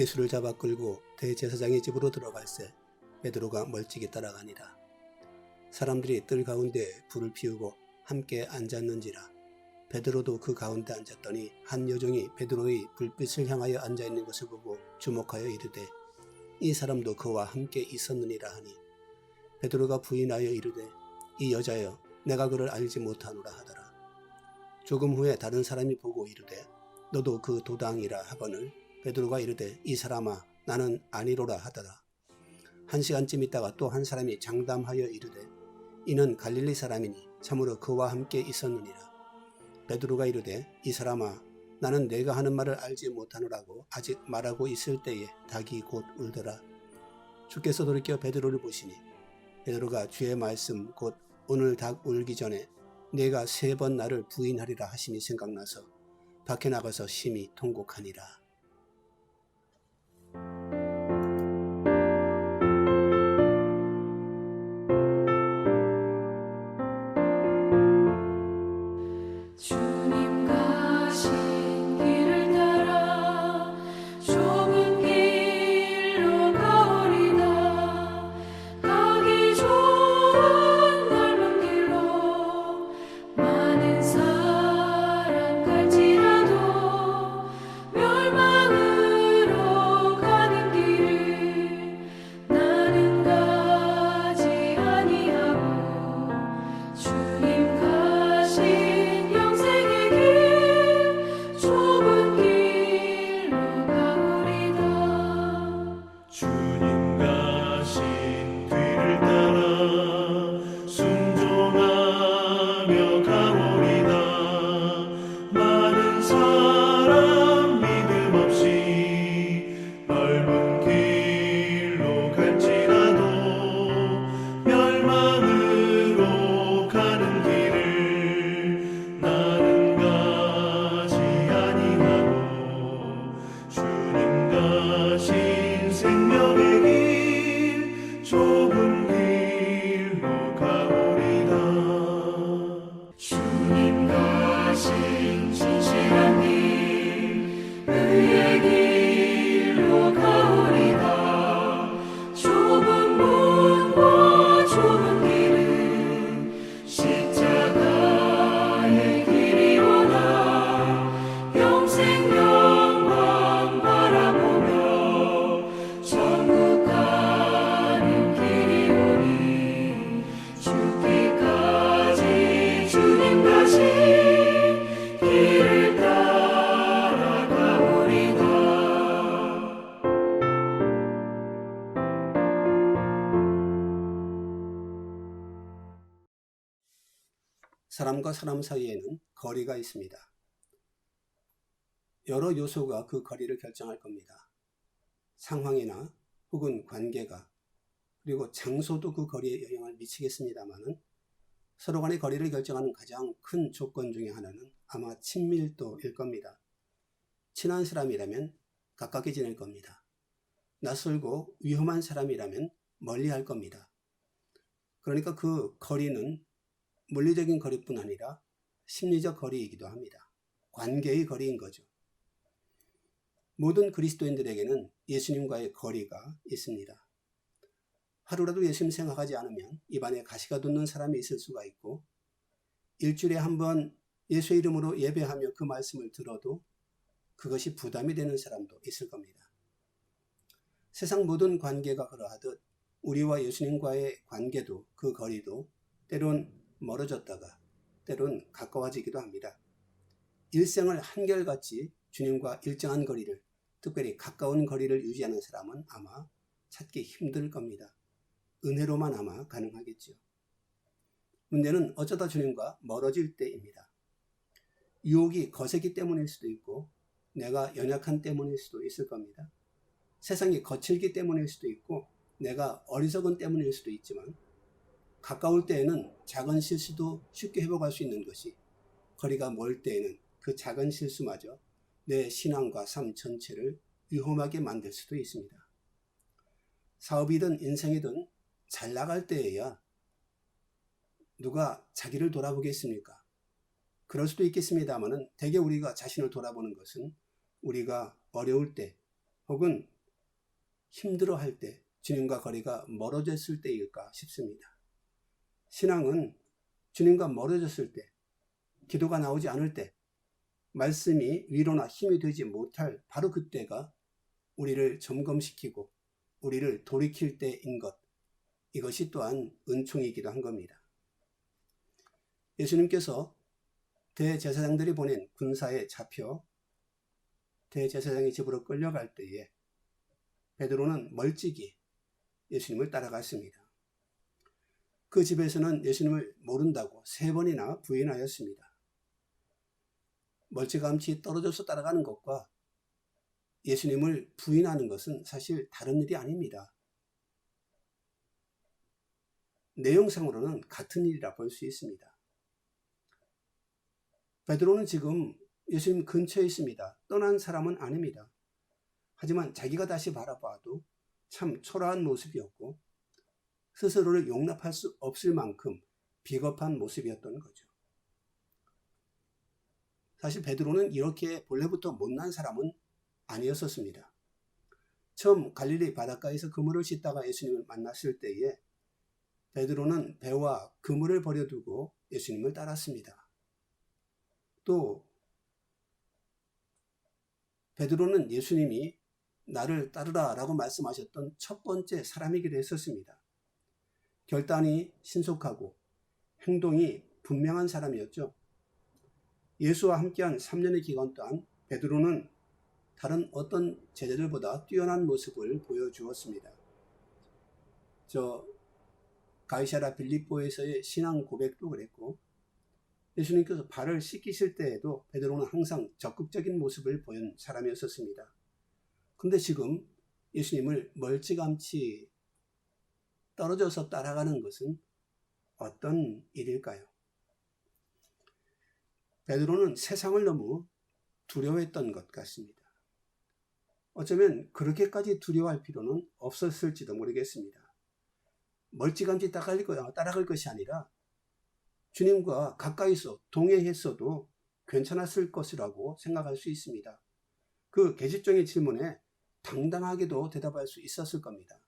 예수를 잡아 끌고 대제사장의 집으로 들어갈새 베드로가 멀찍이 따라가니라. 사람들이 뜰 가운데 불을 피우고 함께 앉았는지라. 베드로도 그 가운데 앉았더니 한 여종이 베드로의 불빛을 향하여 앉아 있는 것을 보고 주목하여 이르되 이 사람도 그와 함께 있었느니라 하니 베드로가 부인하여 이르되 이 여자여 내가 그를 알지 못하노라 하더라. 조금 후에 다른 사람이 보고 이르되 너도 그 도당이라 하거늘 베드로가 이르되 이 사람아 나는 아니로라 하더라. 한 시간쯤 있다가 또 한 사람이 장담하여 이르되 이는 갈릴리 사람이니 참으로 그와 함께 있었느니라. 베드로가 이르되 이 사람아 나는 내가 하는 말을 알지 못하노라고 아직 말하고 있을 때에 닭이 곧 울더라. 주께서 돌이켜 베드로를 보시니 베드로가 주의 말씀 곧 오늘 닭 울기 전에 내가 세 번 나를 부인하리라 하심이 생각나서 밖에 나가서 심히 통곡하니라. 사람 사이에는 거리가 있습니다. 여러 요소가 그 거리를 결정할 겁니다. 상황이나 혹은 관계가 그리고 장소도 그 거리에 영향을 미치겠습니다만은 서로 간의 거리를 결정하는 가장 큰 조건 중에 하나는 아마 친밀도일 겁니다. 친한 사람이라면 가깝게 지낼 겁니다. 낯설고 위험한 사람이라면 멀리 할 겁니다. 그러니까 그 거리는 물리적인 거리뿐 아니라 심리적 거리이기도 합니다. 관계의 거리인 거죠. 모든 그리스도인들에게는 예수님과의 거리가 있습니다. 하루라도 예수님 생각하지 않으면 입안에 가시가 돋는 사람이 있을 수가 있고 일주일에 한 번 예수의 이름으로 예배하며 그 말씀을 들어도 그것이 부담이 되는 사람도 있을 겁니다. 세상 모든 관계가 그러하듯 우리와 예수님과의 관계도 그 거리도 때론 멀어졌다가 때론 가까워지기도 합니다. 일생을 한결같이 주님과 일정한 거리를 특별히 가까운 거리를 유지하는 사람은 아마 찾기 힘들 겁니다. 은혜로만 아마 가능하겠죠. 문제는 어쩌다 주님과 멀어질 때입니다. 유혹이 거세기 때문일 수도 있고 내가 연약한 때문일 수도 있을 겁니다. 세상이 거칠기 때문일 수도 있고 내가 어리석은 때문일 수도 있지만 가까울 때에는 작은 실수도 쉽게 회복할 수 있는 것이 거리가 멀 때에는 그 작은 실수마저 내 신앙과 삶 전체를 위험하게 만들 수도 있습니다. 사업이든 인생이든 잘 나갈 때에야 누가 자기를 돌아보겠습니까? 그럴 수도 있겠습니다만은 대개 우리가 자신을 돌아보는 것은 우리가 어려울 때 혹은 힘들어 할 때 주님과 거리가 멀어졌을 때일까 싶습니다. 신앙은 주님과 멀어졌을 때, 기도가 나오지 않을 때, 말씀이 위로나 힘이 되지 못할 바로 그때가 우리를 점검시키고 우리를 돌이킬 때인 것. 이것이 또한 은총이기도 한 겁니다. 예수님께서 대제사장들이 보낸 군사에 잡혀 대제사장의 집으로 끌려갈 때에 베드로는 멀찍이 예수님을 따라갔습니다. 그 집에서는 예수님을 모른다고 세 번이나 부인하였습니다. 멀찌감치 떨어져서 따라가는 것과 예수님을 부인하는 것은 사실 다른 일이 아닙니다. 내용상으로는 같은 일이라 볼 수 있습니다. 베드로는 지금 예수님 근처에 있습니다. 떠난 사람은 아닙니다. 하지만 자기가 다시 바라봐도 참 초라한 모습이었고 스스로를 용납할 수 없을 만큼 비겁한 모습이었던 거죠. 사실 베드로는 이렇게 본래부터 못난 사람은 아니었었습니다. 처음 갈릴리 바닷가에서 그물을 씻다가 예수님을 만났을 때에 베드로는 배와 그물을 버려두고 예수님을 따랐습니다. 또 베드로는 예수님이 나를 따르라 라고 말씀하셨던 첫 번째 사람이기도 했었습니다. 결단이 신속하고 행동이 분명한 사람이었죠. 예수와 함께한 3년의 기간 동안 베드로는 다른 어떤 제자들보다 뛰어난 모습을 보여주었습니다. 저 가이샤라 빌립보에서의 신앙 고백도 그랬고 예수님께서 발을 씻기실 때에도 베드로는 항상 적극적인 모습을 보인 사람이었었습니다. 근데 지금 예수님을 멀찌감치 떨어져서 따라가는 것은 어떤 일일까요? 베드로는 세상을 너무 두려워했던 것 같습니다. 어쩌면 그렇게까지 두려워할 필요는 없었을지도 모르겠습니다. 멀찌감치 따라갈, 것이 아니라 주님과 가까이서 동행했어도 괜찮았을 것이라고 생각할 수 있습니다. 그 계시적인 질문에 당당하게도 대답할 수 있었을 겁니다.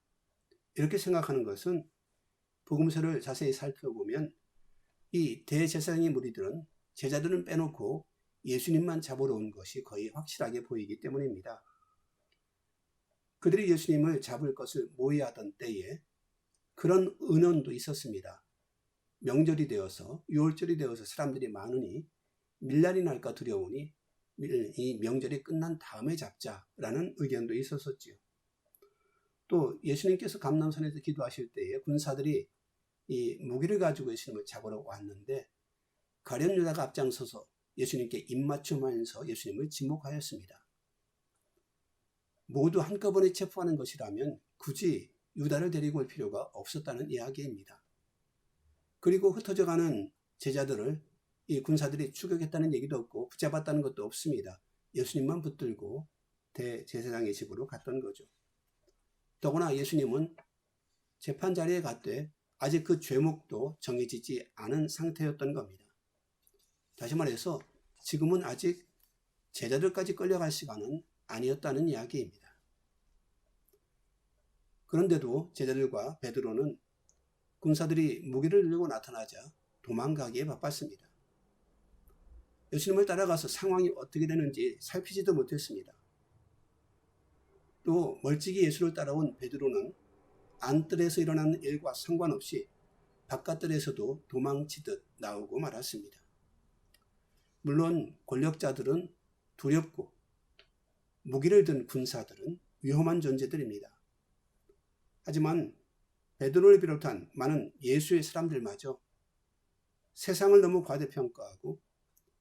이렇게 생각하는 것은 복음서를 자세히 살펴보면 이 대제사장의 무리들은 제자들은 빼놓고 예수님만 잡으러 온 것이 거의 확실하게 보이기 때문입니다. 그들이 예수님을 잡을 것을 모의하던 때에 그런 은원도 있었습니다. 명절이 되어서 6월절이 되어서 사람들이 많으니 밀날이 날까 두려우니 이 명절이 끝난 다음에 잡자라는 의견도 있었었지요. 또 예수님께서 감남산에서 기도하실 때에 군사들이 이 무기를 가지고 예수님을 잡으러 왔는데 가련 유다가 앞장서서 예수님께 입맞춤하면서 예수님을 지목하였습니다. 모두 한꺼번에 체포하는 것이라면 굳이 유다를 데리고 올 필요가 없었다는 이야기입니다. 그리고 흩어져가는 제자들을 이 군사들이 추격했다는 얘기도 없고 붙잡았다는 것도 없습니다. 예수님만 붙들고 대제사장의 집으로 갔던 거죠. 더구나 예수님은 재판 자리에 갔되 아직 그 죄목도 정해지지 않은 상태였던 겁니다. 다시 말해서 지금은 아직 제자들까지 끌려갈 시간은 아니었다는 이야기입니다. 그런데도 제자들과 베드로는 군사들이 무기를 들고 나타나자 도망가기에 바빴습니다. 예수님을 따라가서 상황이 어떻게 되는지 살피지도 못했습니다. 또 멀찍이 예수를 따라온 베드로는 안뜰에서 일어나는 일과 상관없이 바깥뜰에서도 도망치듯 나오고 말았습니다. 물론 권력자들은 두렵고 무기를 든 군사들은 위험한 존재들입니다. 하지만 베드로를 비롯한 많은 예수의 사람들마저 세상을 너무 과대평가하고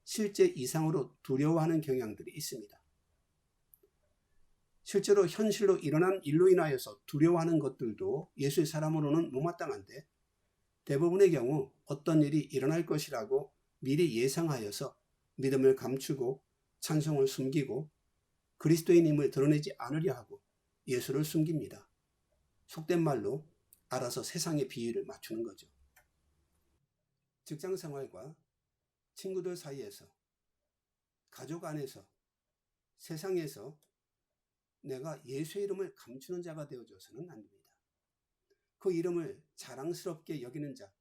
실제 이상으로 두려워하는 경향들이 있습니다. 실제로 현실로 일어난 일로 인하여서 두려워하는 것들도 예수의 사람으로는 못마땅한데 대부분의 경우 어떤 일이 일어날 것이라고 미리 예상하여서 믿음을 감추고 찬송을 숨기고 그리스도인임을 드러내지 않으려 하고 예수를 숨깁니다. 속된 말로 알아서 세상의 비위를 맞추는 거죠. 직장 생활과 친구들 사이에서 가족 안에서 세상에서 내가 예수의 이름을 감추는 자가 되어줘서는 안 됩니다. 그 이름을 자랑스럽게 여기는 자,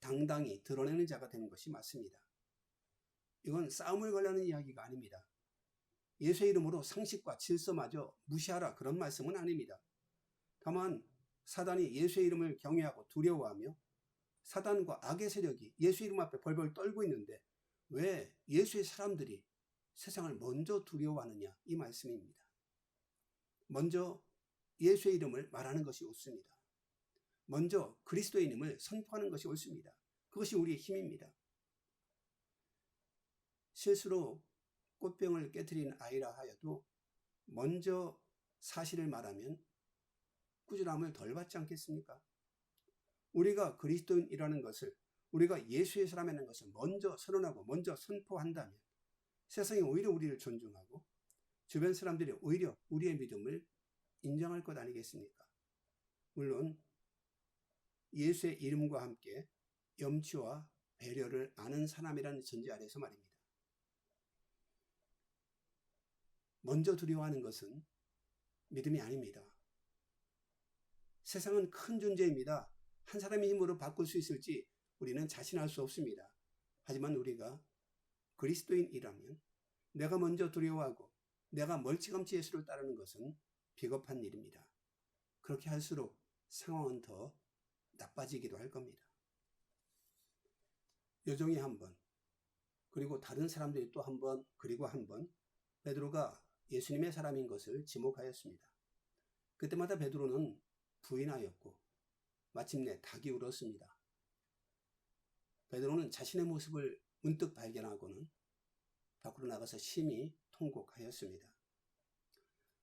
당당히 드러내는 자가 되는 것이 맞습니다. 이건 싸움을 걸려는 이야기가 아닙니다. 예수의 이름으로 상식과 질서마저 무시하라 그런 말씀은 아닙니다. 다만 사단이 예수의 이름을 경외하고 두려워하며 사단과 악의 세력이 예수 이름 앞에 벌벌 떨고 있는데 왜 예수의 사람들이 세상을 먼저 두려워하느냐 이 말씀입니다. 먼저 예수의 이름을 말하는 것이 옳습니다. 먼저 그리스도의 이름을 선포하는 것이 옳습니다. 그것이 우리의 힘입니다. 실수로 꽃병을 깨뜨린 아이라 하여도 먼저 사실을 말하면 꾸준함을 덜 받지 않겠습니까? 우리가 그리스도인이라는 것을 우리가 예수의 사람이라는 것을 먼저 선언하고 먼저 선포한다면 세상이 오히려 우리를 존중하고 주변 사람들이 오히려 우리의 믿음을 인정할 것 아니겠습니까? 물론 예수의 이름과 함께 염치와 배려를 아는 사람이라는 전제 아래서 말입니다. 먼저 두려워하는 것은 믿음이 아닙니다. 세상은 큰 존재입니다. 한 사람의 힘으로 바꿀 수 있을지 우리는 자신할 수 없습니다. 하지만 우리가 그리스도인이라면 내가 먼저 두려워하고 내가 멀찌감치 예수를 따르는 것은 비겁한 일입니다. 그렇게 할수록 상황은 더 나빠지기도 할 겁니다. 여종이 한 번, 그리고 다른 사람들이 또 한 번, 그리고 한 번, 베드로가 예수님의 사람인 것을 지목하였습니다. 그때마다 베드로는 부인하였고, 마침내 닭이 울었습니다. 베드로는 자신의 모습을 문득 발견하고는 밖으로 나가서 심히 통곡하였습니다.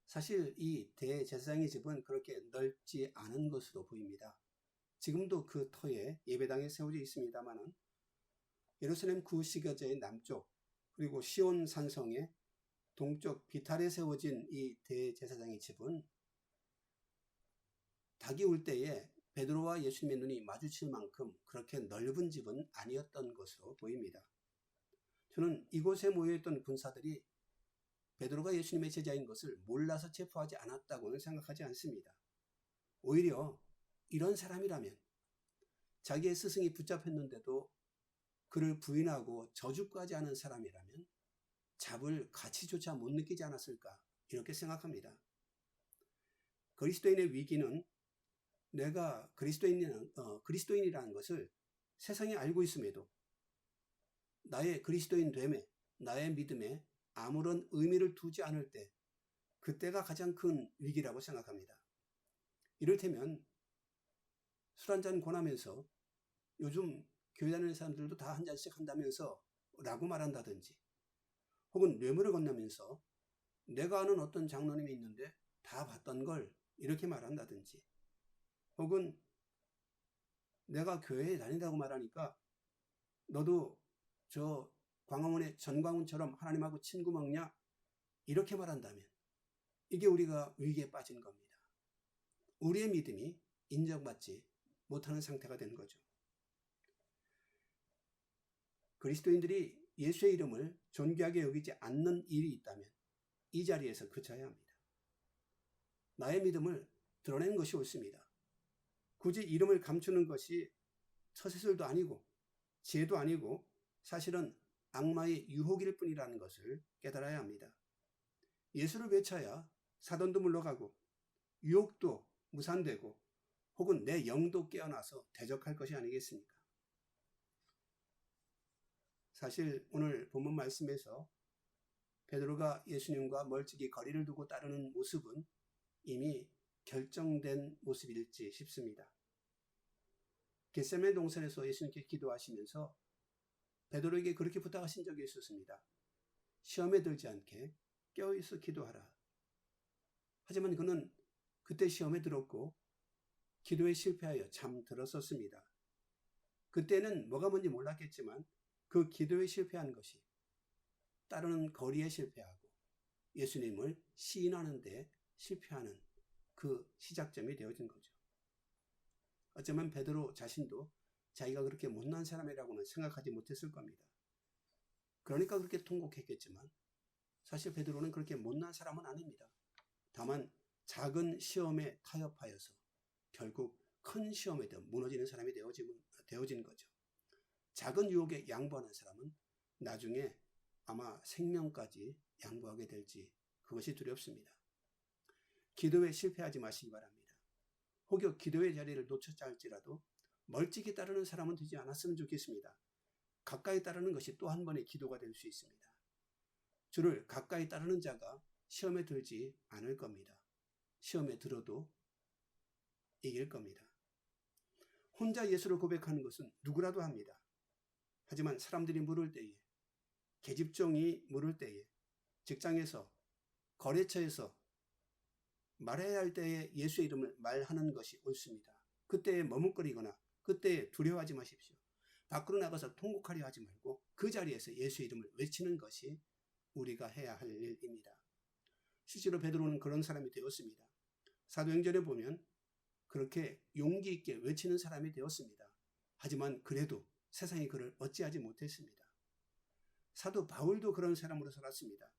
사실 이 대제사장의 집은 그렇게 넓지 않은 것으로 보입니다. 지금도 그 터에 예배당에 세워져 있습니다만은 예루살렘 구시가제의 남쪽 그리고 시온 산성의 동쪽 비탈에 세워진 이 대제사장의 집은 닭이 울 때에 베드로와 예수님의 눈이 마주칠 만큼 그렇게 넓은 집은 아니었던 것으로 보입니다. 저는 이곳에 모여있던 군사들이 베드로가 예수님의 제자인 것을 몰라서 체포하지 않았다고는 생각하지 않습니다. 오히려 이런 사람이라면 자기의 스승이 붙잡혔는데도 그를 부인하고 저주까지 하는 사람이라면 잡을 가치조차 못 느끼지 않았을까 이렇게 생각합니다. 그리스도인의 위기는 내가 그리스도인이라는, 어, 그리스도인이라는 것을 세상이 알고 있음에도 나의 그리스도인 됨에 나의 믿음에 아무런 의미를 두지 않을 때 그때가 가장 큰 위기라고 생각합니다. 이를테면 술 한 잔 권하면서 요즘 교회 다니는 사람들도 다 한 잔씩 한다면서 라고 말한다든지 혹은 뇌물을 건너면서 내가 아는 어떤 장로님이 있는데 다 봤던 걸 이렇게 말한다든지 혹은 내가 교회에 다닌다고 말하니까 너도 저 광화문의 전광훈처럼 하나님하고 친구 먹냐? 이렇게 말한다면 이게 우리가 위기에 빠진 겁니다. 우리의 믿음이 인정받지 못하는 상태가 된 거죠. 그리스도인들이 예수의 이름을 존귀하게 여기지 않는 일이 있다면 이 자리에서 그쳐야 합니다. 나의 믿음을 드러내는 것이 옳습니다. 굳이 이름을 감추는 것이 처세술도 아니고 지혜도 아니고 사실은 악마의 유혹일 뿐이라는 것을 깨달아야 합니다. 예수를 외쳐야 사돈도 물러가고 유혹도 무산되고 혹은 내 영도 깨어나서 대적할 것이 아니겠습니까? 사실 오늘 본문 말씀에서 베드로가 예수님과 멀찍이 거리를 두고 따르는 모습은 이미 결정된 모습일지 싶습니다. 겟세메 동산에서 예수님께 기도하시면서 베드로에게 그렇게 부탁하신 적이 있었습니다. 시험에 들지 않게 깨어있어 기도하라. 하지만 그는 그때 시험에 들었고 기도에 실패하여 잠들었었습니다. 그때는 뭐가 뭔지 몰랐겠지만 그 기도에 실패한 것이 따르는 거리에 실패하고 예수님을 시인하는 데 실패하는 그 시작점이 되어진 거죠. 어쩌면 베드로 자신도 자기가 그렇게 못난 사람이라고는 생각하지 못했을 겁니다. 그러니까 그렇게 통곡했겠지만 사실 베드로는 그렇게 못난 사람은 아닙니다. 다만 작은 시험에 타협하여서 결국 큰 시험에 더 무너지는 사람이 되어진, 되어진 거죠. 작은 유혹에 양보하는 사람은 나중에 아마 생명까지 양보하게 될지 그것이 두렵습니다. 기도에 실패하지 마시기 바랍니다. 혹여 기도의 자리를 놓쳤자 할지라도 멀찍이 따르는 사람은 되지 않았으면 좋겠습니다. 가까이 따르는 것이 또 한 번의 기도가 될 수 있습니다. 주를 가까이 따르는 자가 시험에 들지 않을 겁니다. 시험에 들어도 이길 겁니다. 혼자 예수를 고백하는 것은 누구라도 합니다. 하지만 사람들이 물을 때에, 계집종이 물을 때에, 직장에서, 거래처에서 말해야 할 때에 예수의 이름을 말하는 것이 옳습니다. 그때에 머뭇거리거나 그때에 두려워하지 마십시오. 밖으로 나가서 통곡하려 하지 말고 그 자리에서 예수의 이름을 외치는 것이 우리가 해야 할 일입니다. 실제로 베드로는 그런 사람이 되었습니다. 사도행전에 보면 그렇게 용기 있게 외치는 사람이 되었습니다. 하지만 그래도 세상이 그를 어찌하지 못했습니다. 사도 바울도 그런 사람으로 살았습니다.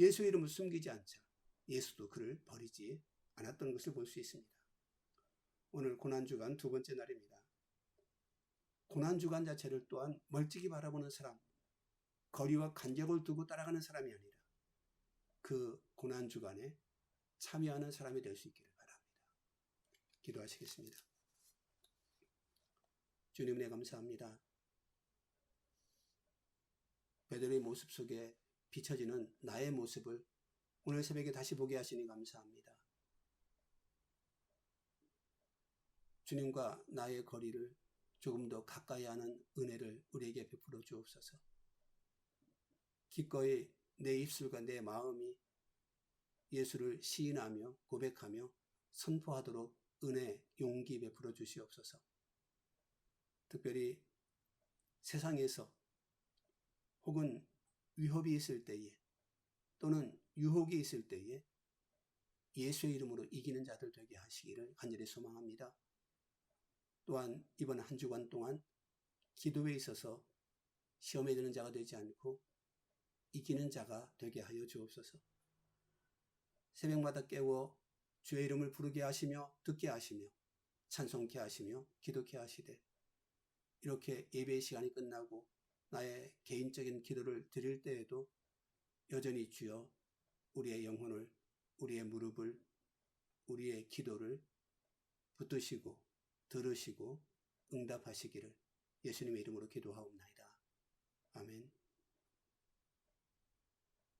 예수 이름을 숨기지 않자 예수도 그를 버리지 않았던 것을 볼 수 있습니다. 오늘 고난주간 두 번째 날입니다. 고난주간 자체를 또한 멀찍이 바라보는 사람, 거리와 간격을 두고 따라가는 사람이 아니라 그 고난주간에 참여하는 사람이 될 수 있기를 바랍니다. 기도하시겠습니다. 주님 네 감사합니다. 베드로의 모습 속에 비춰지는 나의 모습을 오늘 새벽에 다시 보게 하시니 감사합니다. 주님과 나의 거리를 조금 더 가까이 하는 은혜를 우리에게 베풀어 주옵소서. 기꺼이 내 입술과 내 마음이 예수를 시인하며 고백하며 선포하도록 은혜, 용기 베풀어 주시옵소서. 특별히 세상에서 혹은 위협이 있을 때에 또는 유혹이 있을 때에 예수의 이름으로 이기는 자들 되게 하시기를 간절히 소망합니다. 또한 이번 한 주간 동안 기도에 있어서 시험에 드는 자가 되지 않고 이기는 자가 되게 하여 주옵소서. 새벽마다 깨워 주의 이름을 부르게 하시며 듣게 하시며 찬송케 하시며 기도케 하시되 이렇게 예배의 시간이 끝나고 나의 개인적인 기도를 드릴 때에도 여전히 주여 우리의 영혼을 우리의 무릎을 우리의 기도를 붙드시고 들으시고 응답하시기를 예수님의 이름으로 기도하옵나이다. 아멘.